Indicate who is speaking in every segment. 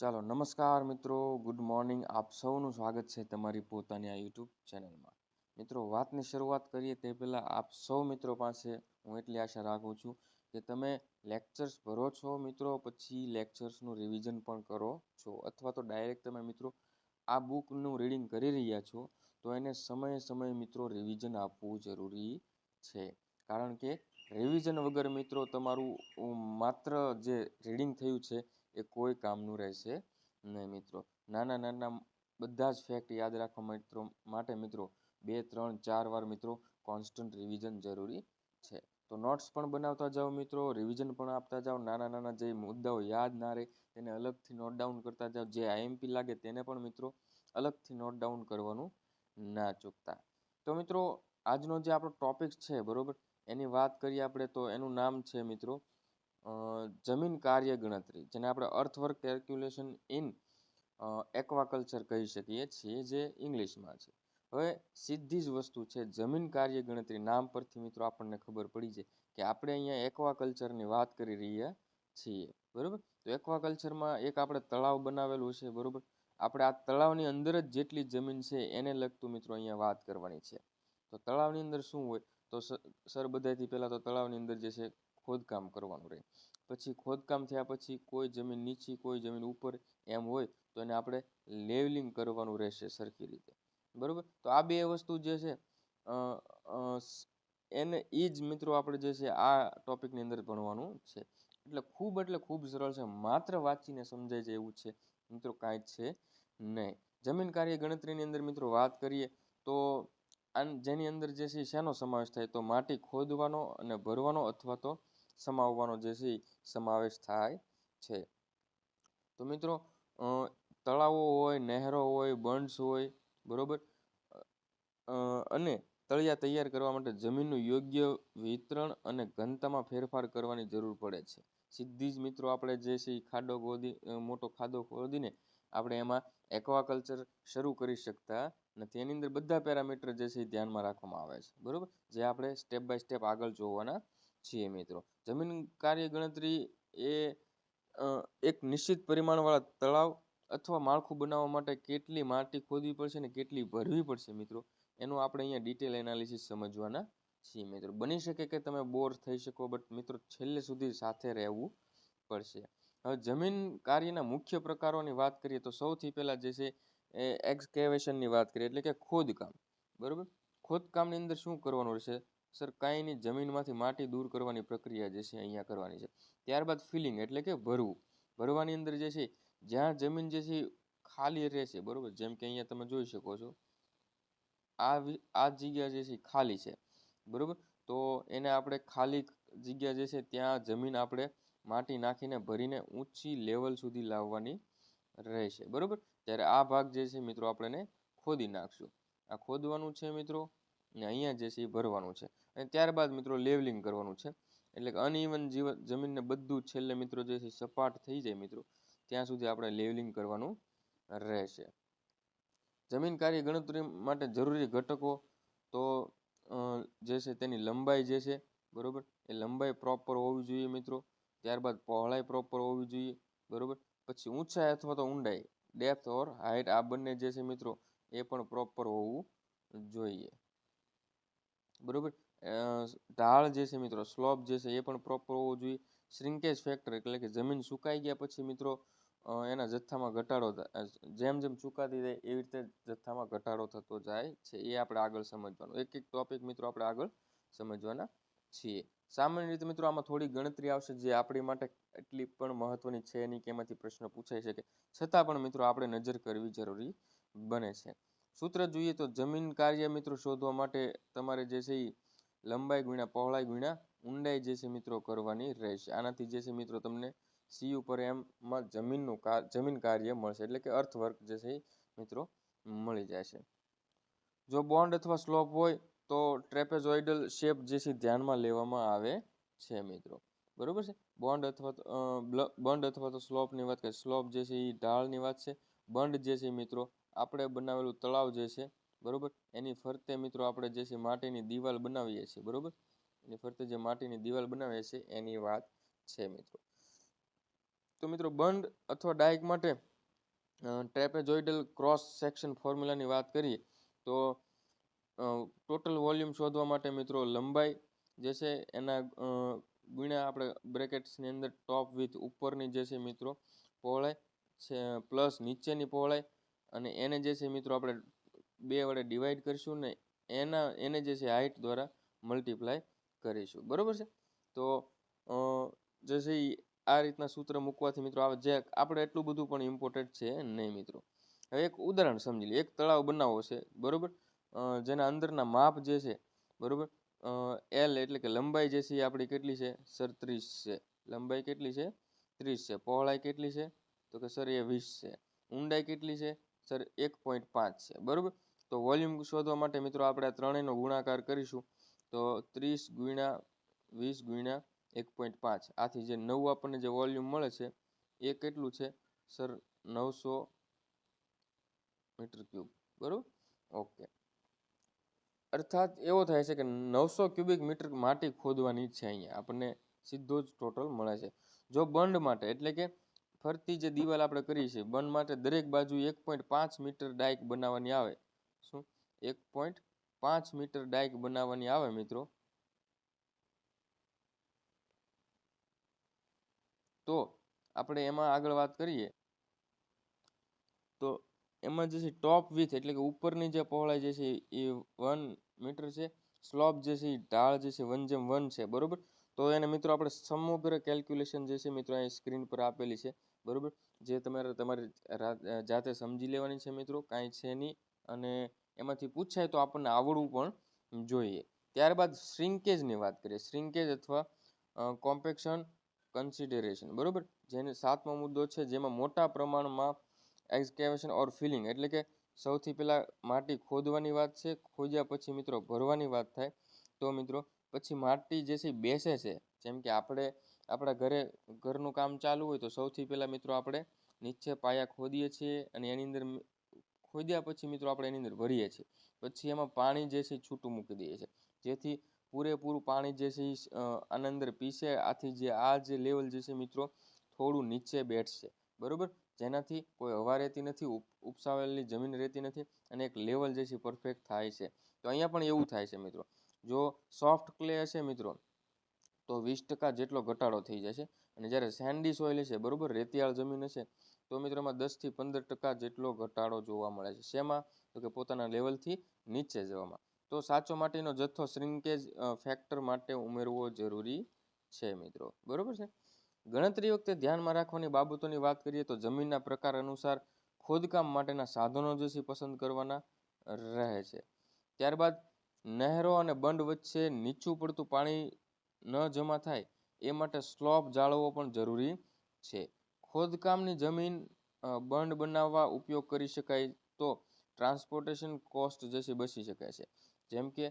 Speaker 1: ચાલો નમસ્કાર મિત્રો, ગુડ મોર્નિંગ. આપ સૌનું સ્વાગત છે તમારી પોતાની આ યુટ્યુબ ચેનલમાં. મિત્રો, વાતની શરૂઆત કરીએ તે પહેલાં આપ સૌ મિત્રો પાસે હું એટલી આશા રાખું છું કે તમે લેક્ચર્સ ભરો છો મિત્રો, પછી લેક્ચર્સનું રિવિઝન પણ કરો છો, અથવા તો ડાયરેક્ટ તમે મિત્રો આ બુકનું રીડિંગ કરી રહ્યા છો, તો એને સમયે સમયે મિત્રો રિવિઝન આપવું જરૂરી છે. કારણ કે રિવિઝન વગર મિત્રો તમારું માત્ર જે રીડિંગ થયું છે એ કોઈ કામનું રહેશે નહીં મિત્રો. નાના નાના બધા જ ફેક્ટ યાદ રાખવા મિત્રો માટે મિત્રો. બે, ત્રણ, ચાર વાર મિત્રો કોન્સ્ટન્ટ રિવિઝન જરૂરી છે. તો નોટ્સ પણ બનાવતા જાઓ મિત્રો રિવિઝન પણ આપતા જાઓ. નાના નાના જે મુદ્દાઓ યાદ ના રહે તેને અલગથી નોટ ડાઉન કરતા જાઓ. જે આઈએમપી લાગે તેને પણ મિત્રો અલગથી નોટ ડાઉન કરવાનું ના ચૂકતા. તો મિત્રો આજનો જે આપણો ટોપિક છે બરાબર, એની વાત કરીએ આપણે તો એનું નામ છે મિત્રો જમીન કાર્ય ગણતરી, જેને આપણે અર્થવર્ક કેલ્ક્યુલેશન ઇન એક્વાકલ્ચર કહી શકીએ છીએ, જે ઇંગ્લિશમાં છે. હવે સીધી જ વસ્તુ છે, જમીન કાર્ય ગણતરી નામ પરથી મિત્રો આપણને ખબર પડી છે કે આપણે અહીંયા એક્વાકલ્ચરની વાત કરી રહ્યા છીએ, બરાબર? તો એક્વાકલ્ચરમાં એક આપણે તળાવ બનાવેલું છે, બરાબર? આપણે આ તળાવની અંદર જ જેટલી જમીન છે, એને લગતું મિત્રો અહીંયા વાત કરવાની છે. તો તળાવની અંદર શું હોય? તો સર બધાથી પહેલાં તો તળાવની અંદર જે છે ખોદકામ કરવાનું રહે. પછી ખોદકામ થયા પછી કોઈ જમીન નીચી, કોઈ જમીન ઉપર એમ હોય, તો એને આપણે લેવલિંગ કરવાનું રહેશે સરખી રીતે. બરાબર? તો આ બે વસ્તુ જે છે એને એ જ મિત્રો આપણે જે છે, આ ટોપિકની અંદર ભણવાનું છે. એટલે ખૂબ એટલે ખૂબ સરળ છે. માત્ર વાંચીને સમજાય છે એવું છે. મિત્રો કાંઈ છે નહીં. જમીન કાર્ય ગણતરીની અંદર મિત્રો વાત કરીએ, તો જેની અંદર જે છે, શેનો સમાવેશ થાય? તો માટી ખોદવાનો અને ભરવાનો અથવા તો સમાવવાનો જે છે સમાવેશ થાય છે. તો મિત્રો તળાવો હોય, નહેરો હોય બંડ્સ હોય, બરાબર? અને તળિયા તૈયાર કરવા માટે જમીનનું યોગ્ય વિતરણ અને ઘનતામાં ફેરફાર કરવાની જરૂર પડે છે. સીધી જ મિત્રો, આપણે જે છે ખાડો ખોદી મોટો ખાડો ખોદીને આપણે એમાં એક્વાકલ્ચર શરૂ કરી શકતા નથી. એની અંદર બધા પેરામીટર જે છે એ ધ્યાનમાં રાખવામાં આવે છે. બરાબર? જે આપણે સ્ટેપ બાય સ્ટેપ આગળ જોવાના છીએ મિત્રો. જમીન કાર્ય ગણતરી એ એક નિશ્ચિત પરિમાણવાળા તળાવ અથવા માળખું બનાવવા માટે કેટલી માટી ખોદવી પડશે ને કેટલી ભરવી પડશે મિત્રો? એનું આપણે અહીંયા ડિટેલ એનાલિસિસ સમજવાના છીએ મિત્રો. બની શકે કે તમે બોર થઈ શકો બટ મિત્રો છેલ્લે સુધી સાથે રહેવું પડશે. હવે જમીન કાર્યના મુખ્ય પ્રકારોની વાત કરીએ તો સૌથી પહેલાં જે છે એ એક્સકેવેશનની વાત કરીએ, એટલે કે ખોદકામ. બરાબર? ખોદકામની અંદર શું કરવાનું રહેશે? સર, કાંઈની જમીનમાંથી માટી દૂર કરવાની પ્રક્રિયા જે છે અહીંયા કરવાની છે. ત્યારબાદ ફિલિંગ એટલે કે ભરવું. ભરવાની અંદર જે છે, જ્યાં જમીન જે છે ખાલી રહેશે બરાબર? જેમ કે અહીંયા તમે જોઈ શકો છો, આ આ જગ્યા જે છે ખાલી છે, બરાબર? તો એને આપણે ખાલી જગ્યા જે છે ત્યાં જમીન આપણે માટી નાખીને ભરીને ઊંચી લેવલ સુધી લાવવાની રહેશે, બરાબર? ત્યારે આ ભાગ જે છે મિત્રો આપણે ખોદી નાખશું. આ ખોદવાનું છે મિત્રો, ને અહીંયા જે છે એ ભરવાનું છે. અને ત્યારબાદ મિત્રો લેવલિંગ કરવાનું છે. એટલે કે અનઇવન જીવન જમીનને બધું છેલ્લે મિત્રો જે છે સપાટ થઈ જાય મિત્રો, ત્યાં સુધી આપણે લેવલિંગ કરવાનું રહેશે. જમીન કાર્ય ગણતરી માટે જરૂરી ઘટકો તો જે છે તેની લંબાઈ જે છે, બરાબર? એ લંબાઈ પ્રોપર હોવી જોઈએ મિત્રો. ત્યારબાદ પહોળાઈ પ્રોપર હોવી જોઈએ, બરાબર? પછી ઊંચાઈ અથવા તો ઊંડાઈ ડેપ્થ ઓર હાઇટ આ બંને જે છે મિત્રો એ પણ પ્રોપર હોવું જોઈએ. બરાબર? ઢાળ જે છે મિત્રો સ્લોપ જે છે એ પણ પ્રોપર હોવો જોઈએ. શ્રિંકેજ ફેક્ટર એટલે કે જમીન સુકાઈ ગયા પછી મિત્રો એના જથ્થામાં ઘટાડો જેમ જેમ ચૂકાતી જાય એવી રીતે જથ્થામાં ઘટાડો થતો જાય છે, એ આપણે આગળ સમજવાનું. એક એક ટોપિક મિત્રો આપણે આગળ સમજવાના છીએ. સામાન્ય રીતે મિત્રો આમાં થોડી ગણતરી આવશે જે આપણી માટે એટલી પણ મહત્વની છે નહીં કે એમાંથી પ્રશ્ન પૂછાઈ શકે. છતાં પણ મિત્રો આપણે નજર કરવી જરૂરી બને છે. સૂત્ર જોઈએ તો જમીન કાર્ય મિત્રો શોધવા માટે તમારે જે છે એ લંબાઈ ગુણ્યા, પહોળાઈ ગુણ્યા, ઊંડાઈ જે છે મિત્રો કરવાની રહેશે. આનાથી જે છે મિત્રો તમને સી ઉપર એમમાં જમીનનું જમીન કાર્ય મળશે. એટલે કે અર્થવર્ક જે છે મિત્રો મળી છે જો બોન્ડ અથવા સ્લોપ હોય તો ટ્રેપેઝોઇડલ શેપ જે છે ધ્યાનમાં લેવામાં આવે છે મિત્રો. બરોબર છે? બોન્ડ અથવા તો બંડ અથવા તો સ્લોપની વાત કરીએ. સ્લોપ જે છે એ ઢાળની વાત છે. બંડ જે છે મિત્રો, આપણે બનાવેલું તળાવ જે છે બરોબર? એની ફરતે મિત્રો આપણે જે છે માટીની દિવાલ બનાવીએ છીએ, બરોબર? એની ફરતે જે માટીની દિવાલ બનાવીએ છીએ, એની વાત છે મિત્રો. તો મિત્રો બંધ અથવા ડાયક માટે ટ્રેપેઝોઇડલ ક્રોસ સેક્શન ફોર્મ્યુલાની વાત કરીએ, તો ટોટલ વોલ્યુમ શોધવા માટે મિત્રો લંબાઈ જે છે એના ગુણ્યા આપણે બ્રેકેટ્સની અંદર ટોપ વિથ ઉપરની જે છે મિત્રો પહોળાઈ છે, પ્લસ નીચેની પહોળાઈ અને એને જે છે મિત્રો આપણે બે વડે ડિવાઈડ કરીશું ને એના, એને જે છે હાઇટ દ્વારા મલ્ટીપ્લાય કરીશું. બરાબર છે? તો જે છે એ આ રીતના સૂત્ર મૂકવાથી મિત્રો આવે જે આપણે એટલું બધું પણ ઇમ્પોર્ટન્ટ છે નહીં મિત્રો. હવે એક ઉદાહરણ સમજી લઈએ એક તળાવ બનાવવો છે. બરાબર? જેના અંદરના માપ જે છે, બરાબર? એલ એટલે કે લંબાઈ જે છે એ આપણી કેટલી છે? સર ત્રીસ છે. લંબાઈ કેટલી છે? ત્રીસ છે. પહોળાઈ કેટલી છે? તો કે સર એ વીસ છે. ઊંડાઈ કેટલી છે? સર એક પોઈન્ટ પાંચ છે. બરોબર? તો વોલ્યુમ શોધવા માટે મિત્રો આપણે આ ત્રણેયનો ગુણાકાર કરીશું. તો ત્રીસ ગુણ્યા વીસ ગુણ્યા એક પોઈન્ટ પાંચ. આથી જે નવું આપણને જે વોલ્યુમ મળે છે, એ કેટલું છે? સર, નવસો મીટર ક્યુબ. બરાબર? ઓકે. અર્થાત એવો થાય છે કે નવસો ક્યુબિક મીટર માટી ખોદવાની છે અહીંયા. આપણને સીધો જ ટોટલ મળે છે. જો બંધ માટે, એટલે કે ફરતી જે દિવાલ આપણે કરી છે બંધ માટે દરેક બાજુ એક પોઈન્ટ પાંચ મીટર ડાયક બનાવવાની આવે. શું? એક પોઈન્ટ પાંચ મીટર ડાયક બનાવવાની આવે મિત્રો. તો આપણે એમાં આગળ વાત કરીએ. તો એમાં જે છે ટોપ વિથ એટલે કે ઉપરની જે પહોળાઈ જે છે એ વન મીટર છે. સ્લોપ જે છે એ ઢાળ જે છે વન જેમ વન છે. બરોબર? તો એને મિત્રો આપણે સમગ્ર કેલ્ક્યુલેશન જે છે મિત્રો અહીં સ્ક્રીન પર આપેલી છે. બરોબર? જે તમારે તમારી જાતે સમજી લેવાની છે મિત્રો. કાંઈ છે નહીં. અને એમાંથી પૂછાય તો આપણને આવડવું પણ જોઈએ. ત્યારબાદ શ્રિંકેજની વાત કરીએ. શ્રિંકેજ અથવા કોમ્પેક્શન કન્સિડરેશન. બરાબર? જેને સાતમો મુદ્દો છે, જેમાં મોટા પ્રમાણમાં એક્સકેવેશન ઓર ફિલિંગ. એટલે કે સૌથી પહેલાં માટી ખોદવાની વાત છે, ખોદ્યા પછી મિત્રો ભરવાની વાત થાય. તો મિત્રો, પછી માટી જે છે બેસે છે. જેમ કે આપણે, આપણા ઘરે ઘરનું કામ ચાલુ હોય તો સૌથી પહેલાં મિત્રો આપણે નીચે પાયા ખોદીએ છીએ અને એની અંદર ખોદ્યા પછી મિત્રો આપણે એની અંદર ભરીએ છીએ. પછી એમાં પાણી જે છે છૂટું મૂકી દઈએ છીએ. જેથી પૂરેપૂરું પાણી જે છે આના અંદર પીશે આથી જે આ જે લેવલ જે છે મિત્રો, થોડું નીચે બેઠશે. બરોબર? જેનાથી કોઈ હવા રહેતી નથી, ઉપ ઉપસાવેલી જમીન રહેતી નથી અને એક લેવલ જે છે પરફેક્ટ થાય છે. તો અહીંયા પણ એવું થાય છે મિત્રો. જો સોફ્ટ ક્લે હશે મિત્રો, તો વીસ ટકા જેટલો ઘટાડો થઈ જશે. અને જ્યારે સેન્ડી સોઇલ હશે, બરોબર? રેતિયાળ જમીન હશે તો મિત્રો એમાં દસથી પંદર ટકા જેટલો ઘટાડો જોવા મળે છે. શેમાં? તો કે પોતાના લેવલથી નીચે જવામાં. તો સાચો માટીનો જથ્થો શ્રિંકેજ ફેક્ટર માટે ઉમેરવો જરૂરી છે મિત્રો. બરોબર છે? ગણતરી વખતે ધ્યાનમાં રાખવાની બાબતોની વાત કરીએ તો જમીનના પ્રકાર અનુસાર ખોદકામ માટેના સાધનો જે છે પસંદ કરવાના રહે છે. ત્યારબાદ નહેરો અને બંડ વચ્ચે નીચું પડતું પાણી ન જમા થાય એ માટે સ્લોપ જાળવવો પણ જરૂરી છે. ખોદકામની જમીન બંડ બનાવવા ઉપયોગ કરી શકાય તો ટ્રાન્સપોર્ટેશન કોસ્ટ જે છે બચી શકાય છે. જેમ કે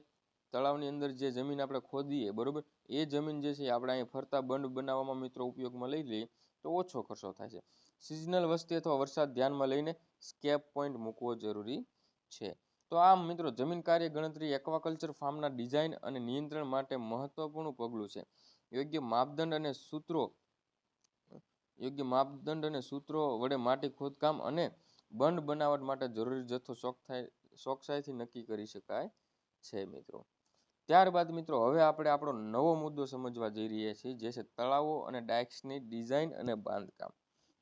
Speaker 1: તળાવની અંદર જે જમીન આપણે ખોદીએ, બરોબર? એ જમીન જે છે આપણે અહીં ફરતા બંડ બનાવવામાં મિત્રો ઉપયોગમાં લઈ લઈએ તો ઓછો ખર્ચો થાય છે. સિઝનલ વસ્તી અથવા વરસાદ ધ્યાનમાં લઈને સ્કેપ પોઈન્ટ મૂકવો જરૂરી છે. તો આમ મિત્રો, જમીન કાર્ય ગણતરી એક્વાકલ્ચર ફાર્મના ડિઝાઇન અને નિયંત્રણ માટે મહત્વપૂર્ણ પગલું છે. યોગ્ય માપદંડ અને સૂત્રો યોગ્ય માપદંડ અને સૂત્રો વડે માટી ખોદકામ અને બંધ બનાવટ માટે જરૂરી જથ્થો ચોકસાઈ ચોકસાઈથી નક્કી કરી શકાય છે મિત્રો. ત્યારબાદ મિત્રો, હવે આપણે આપણો નવો મુદ્દો સમજવા જઈ રહ્યા છીએ, જે છે તળાવો અને ડાયક્સની ડિઝાઇન અને બાંધકામ.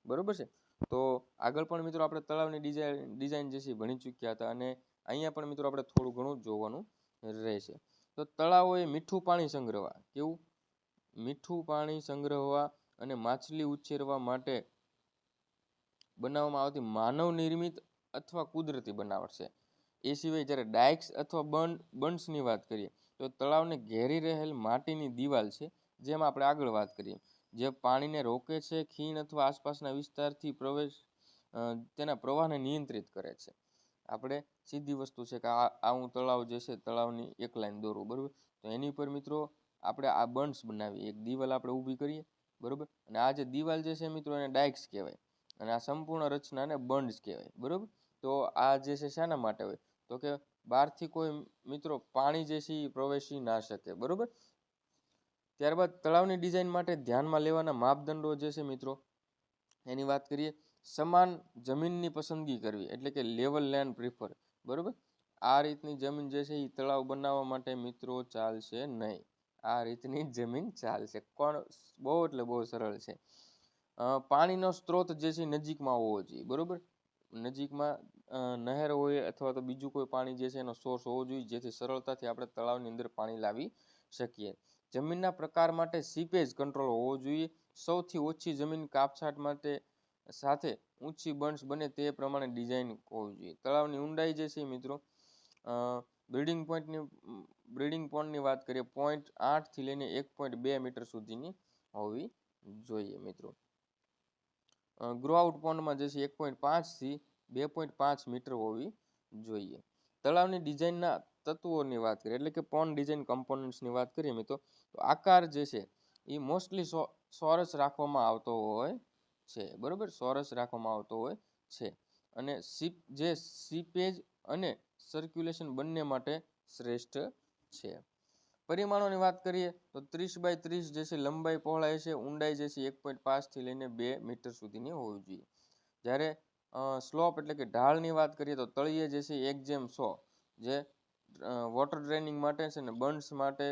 Speaker 1: બરોબર છે? તો આગળ પણ મિત્રો આપણે તળાવની ડિઝાઇન ડિઝાઇન જે છે ભણી ચૂક્યા હતા અને અહીંયા પણ મિત્રો આપણે થોડું ઘણું જોવાનું રહેશે. તો તળાવો એ મીઠું પાણી સંગ્રહવા. કેવું? મીઠું પાણી સંગ્રહવા અને માછલી ઉછેરવા માટે બનાવવામાં આવતી માનવ નિર્મિત અથવા કુદરતી બનાવટ છે. એ સિવાય જ્યારે ડાયક્સ અથવા બંડ બંડ્સની વાત કરીએ, તો તળાવને ઘેરી રહેલ માટીની દિવાલ છે, જેમાં આપણે આગળ વાત કરીએ. જે પાણીને રોકે છે, ખીણ અથવા આસપાસના વિસ્તારથી પ્રવેશ તેના પ્રવાહને નિયંત્રિત કરે છે. આપણે સીધી વસ્તુ છે કે આ આ હું તળાવ જે છે, તળાવની એક લાઈન દોરું, બરાબર? તો એની ઉપર મિત્રો, આપણે આ બંડ્સ બનાવીએ. એક દિવાલ આપણે ઊભી કરીએ બરોબર? અને આ જે દિવાલ જે છે મિત્રો એને ડાયક્સ કહેવાય. અને આ સંપૂર્ણ રચનાને બંડ્સ કહેવાય, બરોબર? તો આ જે છે શાના માટે હોય? તો કે બહારથી કોઈ મિત્રો પાણી જે છે એ પ્રવેશી ના શકે, બરોબર? ત્યારબાદ તળાવની ડિઝાઇન માટે ધ્યાનમાં લેવાના માપદંડો જે છે મિત્રો, એની વાત કરીએ, સમાન જમીનની પસંદગી કરવી, એટલે કે લેવલ લેન્ડ પ્રિફર, બરોબર? આ રીતની જમીન જે છે એ તળાવ બનાવવા માટે મિત્રો ચાલશે નહીં. આ રીતની જમીન ચાલશે. કોણ? બહુ એટલે બહુ સરળ છે. પાણીનો સ્ત્રોત જે છે નજીકમાં હોવો જોઈએ, બરોબર? નજીકમાં નહેર હોય અથવા તો બીજું કોઈ પાણી જે છે એનો સોર્સ હોવો જોઈએ, જેથી સરળતાથી આપણે તળાવની અંદર પાણી લાવી શકીએ. જમીનના પ્રકાર માટે સીપેજ કંટ્રોલ હોવો જોઈએ. સૌથી ઓછી જમીન કાપછાટ માટે સાથે ઊંચી બંશ બને તે પ્રમાણે ડિઝાઇન હોવી જોઈએ. તળાવની ઊંડાઈ જે છે મિત્રો બિલ્ડિંગ પોઈન્ટની બ્રીડિંગ પોન્ડની વાત કરીએ, પોઈન્ટ આઠથી લઈને એક પોઈન્ટ બે મીટર સુધીની હોવી જોઈએ મિત્રો. ગ્રો આઉટ પોન્ડમાં જે છે એક પોઈન્ટ પાંચથી બે પોઈન્ટ પાંચ મીટર હોવી જોઈએ. તળાવની ડિઝાઇનના તત્વોની વાત કરીએ, એટલે કે પોન ડિઝાઇન કમ્પોનન્ટ્સની વાત કરીએ મિત્રો, તો આકાર જે છે એ મોસ્ટલી સોરસ રાખવામાં આવતો હોય છે, બરાબર? સોરસ રાખવામાં આવતો હોય છે. અને સીપ, જે સીપેજ અને સર્ક્યુલેશન બંને માટે શ્રેષ્ઠ છે. પરિમાણોની વાત કરીએ તો ત્રીસ બાય ત્રીસ જે છે લંબાઈ પહોળાઈ છે, ઊંડાઈ જે છે એક પોઈન્ટ પાંચથી લઈને બે મીટર સુધીની હોવી જોઈએ. જ્યારે સ્લોપ એટલે કે ઢાળની વાત કરીએ તો તળિયે જે છે એક જેમ સો, જે વોટર ડ્રેનિંગ માટે છે ને બંડ્સ માટે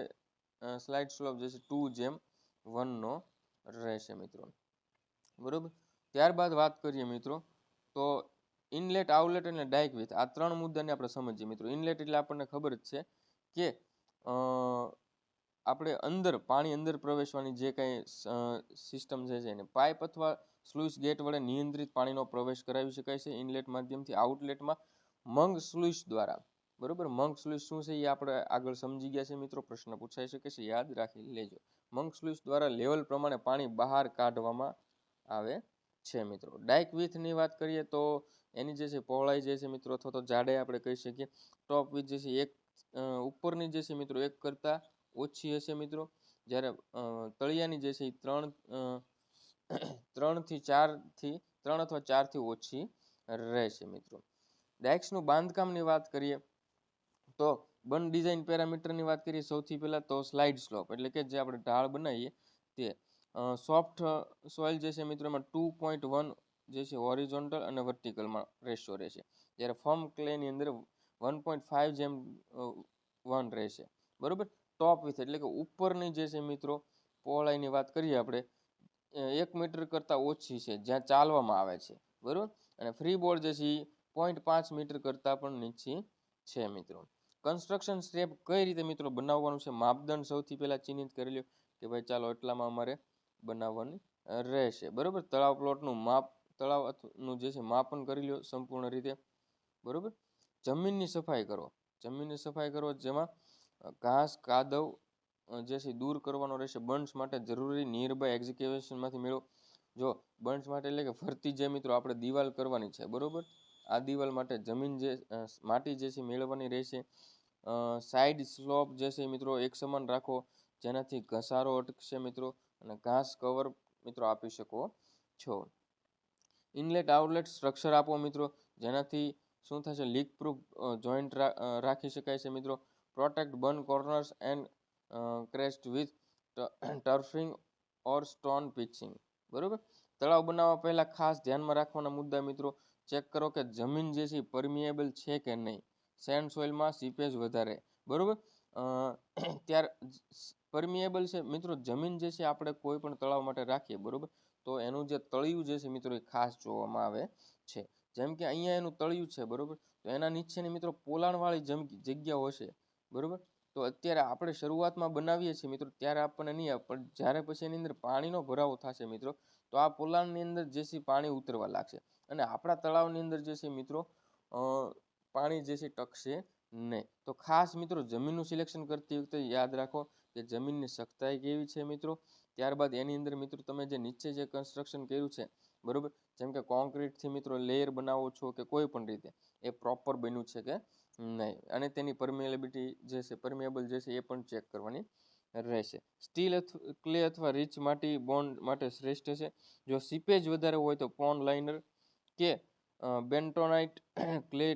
Speaker 1: સ્લાઇડ સ્લોપ જે છે ટુ જેમ વનનો રહેશે મિત્રો. બરાબર? ત્યારબાદ વાત કરીએ મિત્રો તો ઇનલેટ આઉટલેટ અને ડાયક વિથ આ ત્રણ મુદ્દાને આપણે સમજીએ મિત્રો. ઇનલેટ એટલે આપણને ખબર જ છે કે આપણે અંદર, પાણી અંદર પ્રવેશવાની જે કાંઈ સિસ્ટમ છે એને પાઇપ અથવા સ્લુઇસ ગેટ વડે નિયંત્રિત પાણીનો પ્રવેશ કરાવી શકાય છે. ઇનલેટ માધ્યમથી આઉટલેટમાં મંગ સ્લુઇસ દ્વારા. બરોબર? મંગ સ્લુઇસ શું છે એ આપણે આગળ સમજી ગયા છે મિત્રો. પ્રશ્ન પૂછાઈ શકે છે. યાદ રાખી લેજો. મંગ સ્લુઇસ દ્વારા લેવલ પ્રમાણે પાણી બહાર કાઢવામાં આવે છે મિત્રો. ડાયક વિથની વાત કરીએ તો એની જે છે પહોળાઈ જે છે મિત્રો અથવા તો જાડાઈ આપણે કહી શકીએ. ટોપ વિથ જે છે એક ઉપરની જે છે મિત્રો, એક કરતાં ઓછી હશે મિત્રો. જ્યારે તળિયાની જે છે એ ત્રણ ત્રણથી ચારથી, ત્રણ અથવા ચારથી ઓછી રહેશે મિત્રો. ડાયક્સનું બાંધકામની વાત કરીએ, તો બન ડિઝાઇન પેરામીટરની વાત કરીએ, સૌથી પહેલાં તો સ્લાઇડ સ્લોપ, એટલે કે જે આપણે ઢાળ બનાવીએ તે સોફ્ટ સોઇલ જે છે મિત્રો, એમાં ટુ પોઈન્ટ વન જે છે હોરિઝોન્ટલ અને વર્ટિકલમાં રેશિયો રહેશે. જ્યારે ફર્મ ક્લેની અંદર વન પોઈન્ટ ફાઇવ જેમ વન રહેશે. બરાબર? ટોપ વિથ એટલે કે ઉપરની જે છે મિત્રો, પહોળાઈની વાત કરીએ આપણે એક મીટર કરતાં ઓછી છે, જ્યાં ચાલવામાં આવે છે. બરાબર? અને ફ્રી બોર્ડ જે છે એ પોઈન્ટ પાંચ મીટર કરતાં પણ નીચી છે મિત્રો. કન્સ્ટ્રક્શન સ્ટેપ કઈ રીતે મિત્રો બનાવવાનું છે, માપદંડ સૌથી પહેલાં ચિહ્નિત કરી લ્યો કે ભાઈ ચાલો એટલામાં અમારે બનાવવાની રહેશે. બરાબર? તળાવ પ્લોટનું માપ, તળાવનું જે છે, માપન કરી લ્યો સંપૂર્ણ રીતે. બરોબર? જમીનની સફાઈ કરો. જમીનની સફાઈ કરો જેમાં ઘાસ, કાદવ જે છે દૂર કરવાનો રહેશે. બર્ન્સ માટે જરૂરી નિયર બાય એક્ઝિક્યુશનમાંથી મેળવો. જો બર્ન્સ માટે એટલે કે ફરતી જે મિત્રો આપણે દિવાલ કરવાની છે, બરાબર? આ દિવાલ માટે જમીન જે માટી જે છે મેળવવાની રહેશે. સાઈડ સ્લોપ જે છે મિત્રો એક સમાન રાખો, જેનાથી ઘસારો અટકશે મિત્રો અને ઘાસ કવર મિત્રો આપી શકો છો. ઇનલેટ આઉટલેટ સ્ટ્રક્ચર આપો મિત્રો, જેનાથી શું થશે? લીક પ્રૂફ જોઈન્ટ રાખી શકાય છે મિત્રો. Protect berm corners and crest with turfing or stone pitching બરાબર? તળાવ બનાવવા પહેલાં ખાસ ધ્યાનમાં રાખવાના મુદ્દા મિત્રો. ચેક કરો કે જમીન જે છે પરમિએબલ છે કે નહીં. સેન્ડ સોઇલમાં સીપેજ વધારે. બરાબર? ત્યાર પરમિએબલ છે. મિત્રો, જમીન જે છે આપણે કોઈ પણ તળાવ માટે રાખીએ. બરાબર? તો એનું જે તળિયું જે છે મિત્રો એ ખાસ જોવામાં આવે છે. જેમ કે અહીંયા એનું તળિયું છે, બરોબર? તો એના નીચેની મિત્રો પોલાણવાળી જમ, જગ્યાઓ હશે, બરાબર? તો અત્યારે આપણે શરૂઆતમાં બનાવીએ છીએ મિત્રો, ત્યારે આપણને નહીં પણ જ્યારે પછી એની અંદર પાણીનો ભરાવો થશે મિત્રો, તો આ પોલાણની અંદર જે છે પાણી ઉતરવા લાગશે. અને આપણા તળાવની અંદર જે છે મિત્રો પાણી જે છે ટકશે નહીં. તો ખાસ મિત્રો, જમીનનું સિલેક્શન કરતી વખતે યાદ રાખો કે જમીનની સખ્તાઈ કેવી છે મિત્રો? ત્યારબાદ એની અંદર મિત્રો, તમે જે નીચે જે કન્સ્ટ્રક્શન કર્યું છે, બરોબર? જેમ કે કોન્ક્રીટથી મિત્રો લેયર બનાવો છો કે કોઈ પણ રીતે, એ પ્રોપર બન્યું છે કે નહીં? અને તેની પરમિએબિલિટી જે છે પરમેબલ જે છે, એ પણ ચેક કરવાની રહેશે. સ્ટીલ અથવા ક્લે અથવા રીચ માટી બોન્ડ માટે શ્રેષ્ઠ છે. જો સીપેજ વધારે હોય તો પોન્ડ લાઇનર કે બેન્ટોનાઇટ ક્લે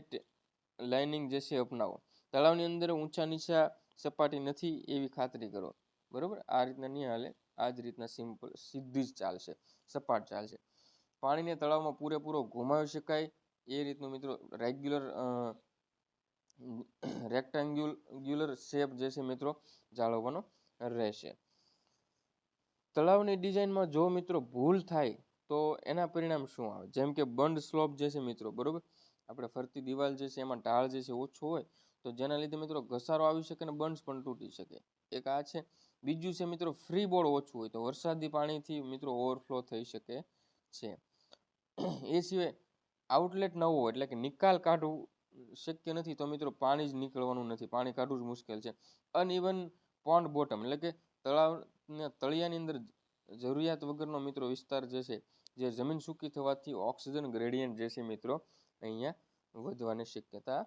Speaker 1: લાઇનિંગ જે છે, અપનાવો. તળાવની અંદર ઊંચા નીચા સપાટી નથી એવી ખાતરી કરો. બરાબર? આ રીતના નહીં હાલે. આ જ રીતના સિમ્પલ સીધી જ ચાલશે. સપાટ ચાલશે. પાણીને તળાવમાં પૂરેપૂરો ઘુમાવી શકાય. એ રીતનું મિત્રો રેગ્યુલર રેક્ટેન્ગ્યુલર શેપ જે છે મિત્રો જાળવવાનો રહેશે. તળાવની ડિઝાઇનમાં જો મિત્રો ભૂલ થાય તો એના પરિણામ શું આવે? જેમ કે બંધ સ્લોપ જે છે મિત્રો, બરોબર? આપણે ફરતી દિવાલ જે છે એમાં ઢાળ જે છે ઓછો હોય તો જેના લીધે મિત્રો ઘસારો આવી શકે અને બંધ પણ તૂટી શકે. એક આ છે. બીજું છે મિત્રો ફ્રી બોર્ડ ઓછું હોય તો વરસાદી પાણીથી મિત્રો ઓવરફ્લો થઈ શકે. છે. એ સિવાય આઉટલેટ ન હોય એટલે કે નિકાલ કાઢવું શક્ય નથી. તો મિત્રો પાણી જ નીકળવાનું નથી. પાણી કાઢવું જ મુશ્કેલ છે. અનઇવન પોન્ડ બોટમ એટલે કે તળાવના તળિયાની અંદર જરૂરિયાત વગરનો મિત્રો વિસ્તાર જે છે, જે જમીન સૂકી થવાથી ઓક્સિજન ગ્રેડિયન્ટ જે છે મિત્રો અહીંયા વધવાની શક્યતા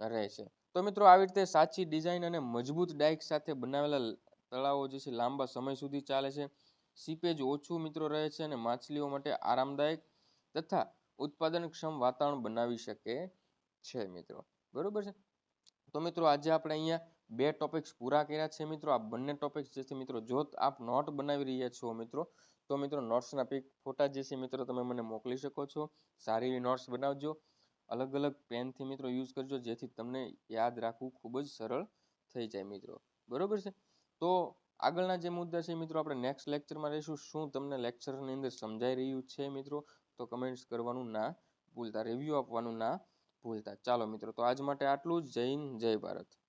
Speaker 1: રહે છે. તો મિત્રો આવી રીતે સાચી ડિઝાઇન અને મજબૂત ડાઇક સાથે બનાવેલા તળાવો જે છે, લાંબા સમય સુધી ચાલે છે. સીપેજ ઓછું મિત્રો રહે છે અને માછલીઓ માટે આરામદાયક તથા ઉત્પાદનક્ષમ વાતાવરણ બનાવી શકે છે મિત્રો. બરાબર છે? તો મિત્રો આજે આપણે અહીંયા બે ટોપિક્સ પૂરા કર્યા છે મિત્રો. આ બંને ટોપિક્સ જે છે મિત્રો જો આપ નોટ બનાવી રહ્યા છો મિત્રો. તો મિત્રો નોટ્સના પીક ફોટા જે છે મિત્રો તમે મને મોકલી શકો છો. સારી એવી નોટ્સ બનાવજો. અલગ અલગ પેનથી મિત્રો યુઝ કરજો જેથી તમને યાદ રાખવું ખૂબ જ સરળ થઈ જાય મિત્રો. બરાબર છે? તો આગળના જે મુદ્દા છે મિત્રો આપણે નેક્સ્ટ લેક્ચરમાં રહીશું. શું તમને લેક્ચરની અંદર સમજાઈ રહ્યું છે મિત્રો? તો કમેન્ટ્સ કરવાનું ના ભૂલતા રિવ્યૂ આપવાનું ના ભૂલતા. ચાલો મિત્રો, તો આજ માટે આટલું જ. જય હિન્દ, જય ભારત.